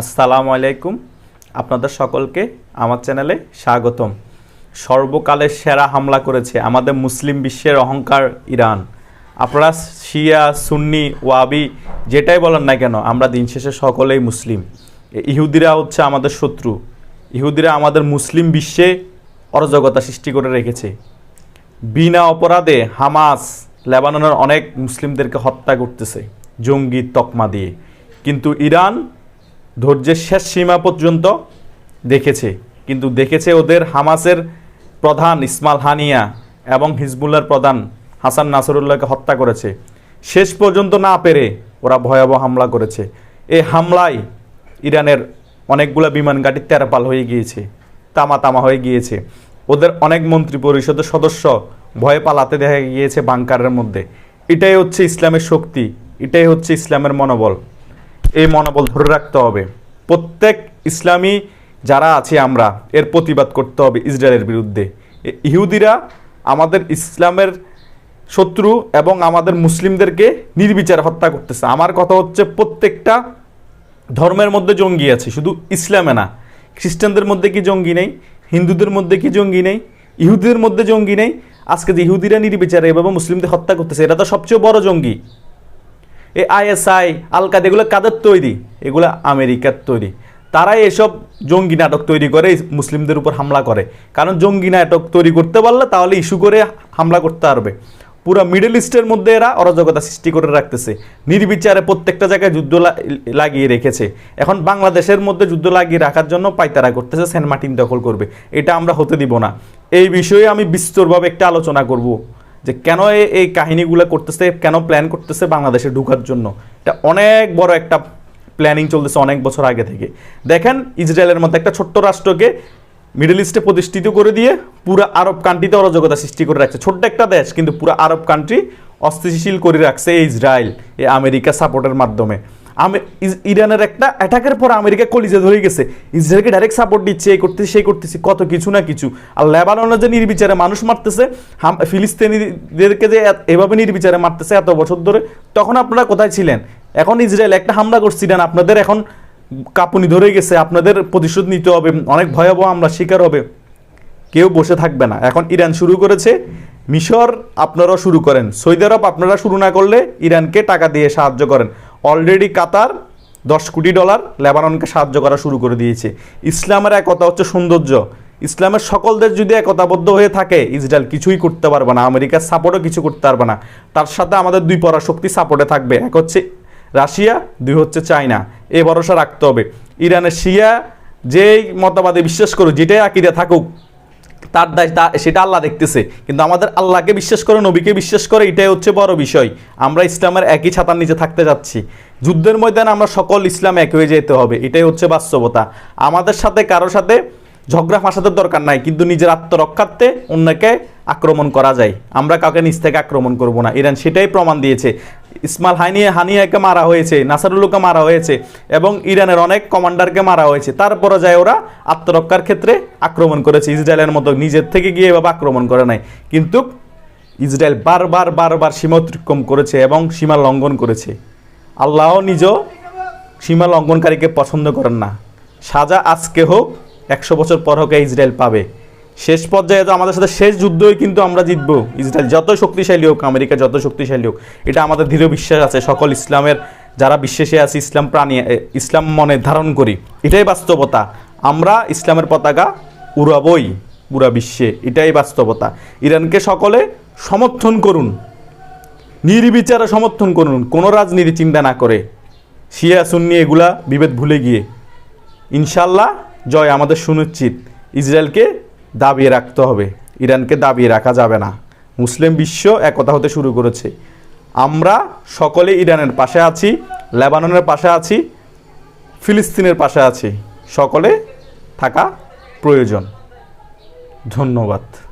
আসসালামু আলাইকুম। আপনাদের সকলকে আমার চ্যানেলে স্বাগতম। সর্বকালের সেরা হামলা করেছে আমাদের মুসলিম বিশ্বের অহংকার ইরান। আপনারা শিয়া, সুন্নি, ওয়াবি, যেটাই বলেন না কেন, আমরা দিন শেষে সকলেই মুসলিম। ইহুদিরা হচ্ছে আমাদের শত্রু। ইহুদিরা আমাদের মুসলিম বিশ্বে অরাজকতা সৃষ্টি করে রেখেছে। বিনা অপরাধে হামাস লেবাননের অনেক মুসলিমদেরকে হত্যা করতেছে জঙ্গি তকমা দিয়ে। কিন্তু ইরান ধৈর্যের শেষ সীমা পর্যন্ত দেখেছে। কিন্তু দেখেছে ওদের হামাসের প্রধান ইসমাল হানিয়া এবং হিজবুল্লার প্রধান হাসান নাসরুল্লাহকে হত্যা করেছে। শেষ পর্যন্ত না পেরে ওরা ভয়াবহ হামলা করেছে। এই হামলায় ইরানের অনেকগুলো বিমান গাড়ি তেরপাল হয়ে গিয়েছে তামা তামা হয়ে গিয়েছে। ওদের অনেক মন্ত্রী পরিষদের সদস্য ভয়ে পালাতে দেখা গিয়েছে বাংকারের মধ্যে। এটাই হচ্ছে ইসলামের শক্তি, এটাই হচ্ছে ইসলামের মনোবল। এই মনোবল ধরে রাখতে হবে। প্রত্যেক ইসলামী যারা আছে আমরা, এর প্রতিবাদ করতে হবে ইসরায়েলের বিরুদ্ধে। ইহুদিরা আমাদের ইসলামের শত্রু এবং আমাদের মুসলিমদেরকে নির্বিচারে হত্যা করতেছে। আমার কথা হচ্ছে প্রত্যেকটা ধর্মের মধ্যে জঙ্গি আছে, শুধু ইসলামে না। খ্রিস্টানদের মধ্যে কি জঙ্গি নেই? হিন্দুদের মধ্যে কি জঙ্গি নেই? ইহুদিদের মধ্যে জঙ্গি নেই? আজকে যে ইহুদিরা নির্বিচারে এভাবে মুসলিমদের হত্যা করতেছে এটা তো সবচেয়ে বড় জঙ্গি। এই আইএসআই আল কাদ এগুলো কাদের তৈরি? এগুলো আমেরিকার তৈরি। তারাই এসব জঙ্গি নাটক তৈরি করে মুসলিমদের উপর হামলা করে। কারণ জঙ্গি নাটক তৈরি করতে পারলে তাহলে ইস্যু করে হামলা করতে পারবে। পুরো মিডল ইস্টের মধ্যে এরা অরাজকতা সৃষ্টি করে রাখতেছে। নির্বিচারে প্রত্যেকটা জায়গায় যুদ্ধ লাগিয়ে রেখেছে। এখন বাংলাদেশের মধ্যে যুদ্ধ লাগিয়ে রাখার জন্য পাইতারা করতেছে, সেন্ট মার্টিন দখল করবে। এটা আমরা হতে দিব না। এই বিষয়ে আমি বিস্তরভাবে একটা আলোচনা করব। যে কেন এই কাহিনীগুলো করতেছে, কেন প্ল্যান করতেছে বাংলাদেশে ঢুকার জন্য। এটা অনেক বড় একটা প্ল্যানিং চলতেছে অনেক বছর আগে থেকে। দেখেন, ইসরায়েলের মধ্যে একটা ছোট্ট রাষ্ট্রকে মিডল ইস্টে প্রতিষ্ঠিত করে দিয়ে পুরো আরব কান্ট্রিতে অরাজকতা সৃষ্টি করে রাখছে। ছোট্ট একটা দেশ, কিন্তু পুরো আরব কান্ট্রি অস্থিতিশীল করে রাখছে ইসরায়েল, এই আমেরিকা সাপোর্টের মাধ্যমে। ইরানের একটা অ্যাটাকের পর আমেরিকা কলিজে ধরে গেছে। ইসরায়েলকে ডাইরেক্ট সাপোর্ট দিচ্ছে, এই করতেছে, সেই করতেছে, কত কিছু না কিছু। আর লেবাননে যে নির্বিচারে মানুষ মারতেছে ফিলিস্তিনিদেরকে যে এভাবে নির্বিচারে মারতেছে এত বছর ধরে, তখন আপনারা কোথায় ছিলেন? এখন ইসরায়েল একটা হামলা করছিলেন আপনাদের এখন কাঁপুনি ধরে গেছে, আপনাদের প্রতিশোধ নিতে হবে, অনেক ভয়াবহ আমরা শিকার হবে। কেউ বসে থাকবে না। এখন ইরান শুরু করেছে, মিশর আপনারাও শুরু করেন। সৌদি আরব আপনারা শুরু না করলে ইরানকে টাকা দিয়ে সাহায্য করেন। অলরেডি কাতার দশ কোটি ডলার লেবাননকে সাহায্য করা শুরু করে দিয়েছে। ইসলামের একতা হচ্ছে সৌন্দর্য। ইসলামের সকল দেশ যদি একতাবদ্ধ হয়ে থাকে, ইসরায়েল কিছুই করতে পারবে না, আমেরিকার সাপোর্টও কিছু করতে পারবে না। তার সাথে আমাদের দুই পরাশক্তি সাপোর্টে থাকবে, এক হচ্ছে রাশিয়া, দুই হচ্ছে চায়না। এ ভরসা রাখতে হবে। ইরানের শিয়া যেই মতবাদে বিশ্বাস করুক, যেটাই আকিদে থাকুক তার দায় তা- সেটা আল্লাহ দেখতেছে। কিন্তু আমাদের আল্লাহকে বিশ্বাস করে, নবীকে বিশ্বাস করে, এটাই হচ্ছে বড় বিষয়। আমরা ইসলামের একই ছাতার নিচে থাকতে যাচ্ছি। যুদ্ধের ময়দানে আমরা সকল ইসলাম এক হয়ে যেতে হবে। এটাই হচ্ছে বাস্তবতা। আমাদের সাথে কারোর সাথে ঝগড়া ফাঁসাদের দরকার নাই, কিন্তু নিজের আত্মরক্ষার্থে অন্যকে আক্রমণ করা যায়। আমরা কাউকে নিজ থেকে আক্রমণ করব না। ইরান সেটাই প্রমাণ দিয়েছে। ইসমাল হানিয়া হানিয়াকে মারা হয়েছে নাসারুল্লোকে মারা হয়েছে এবং ইরানের অনেক কমান্ডারকে মারা হয়েছে। তারপরে যায় ওরা আত্মরক্ষার ক্ষেত্রে আক্রমণ করেছে। ইসরায়েলের মতো নিজের থেকে গিয়ে এভাবে আক্রমণ করে নাই। কিন্তু ইসরায়েল বারবার বারবার সীমা অতিক্রম করেছে এবং সীমা লঙ্ঘন করেছে। আল্লাহ নিজ সীমা লঙ্ঘনকারীকে পছন্দ করেন না। সাজা আজকে হোক, একশো বছর পর হোক ইসরায়েল পাবে। শেষ পর্যায়ে তো আমাদের সাথে শেষ যুদ্ধই কিন্তু আমরা জিতবো। ইসরায়েল যত শক্তিশালী হোক, আমেরিকা যত শক্তিশালী হোক, এটা আমাদের দৃঢ় বিশ্বাস আছে। সকল ইসলামের যারা বিশ্বাসে আছে, ইসলাম প্রাণী ইসলাম মনে ধারণ করি, এটাই বাস্তবতা। আমরা ইসলামের পতাকা উড়াবই পুরা বিশ্বে, এটাই বাস্তবতা। ইরানকে সকলে সমর্থন করুন, নির্বিচারে সমর্থন করুন, কোনো রাজনীতি চিন্তা না করে। শিয়া, সুন্নি এগুলা বিভেদ ভুলে গিয়ে। ইনশাল্লাহ জয় আমাদের সুনিশ্চিত। ইসরায়েলকে দাবিয়ে রাখতে হবে। ইরানকে দাবিয়ে রাখা যাবে না। মুসলিম বিশ্ব একতা হতে শুরু করেছে। আমরা সকলে ইরানের পাশে আছি, লেবাননের পাশে আছি, ফিলিস্তিনের পাশে আছি। সকলে থাকা প্রয়োজন। ধন্যবাদ।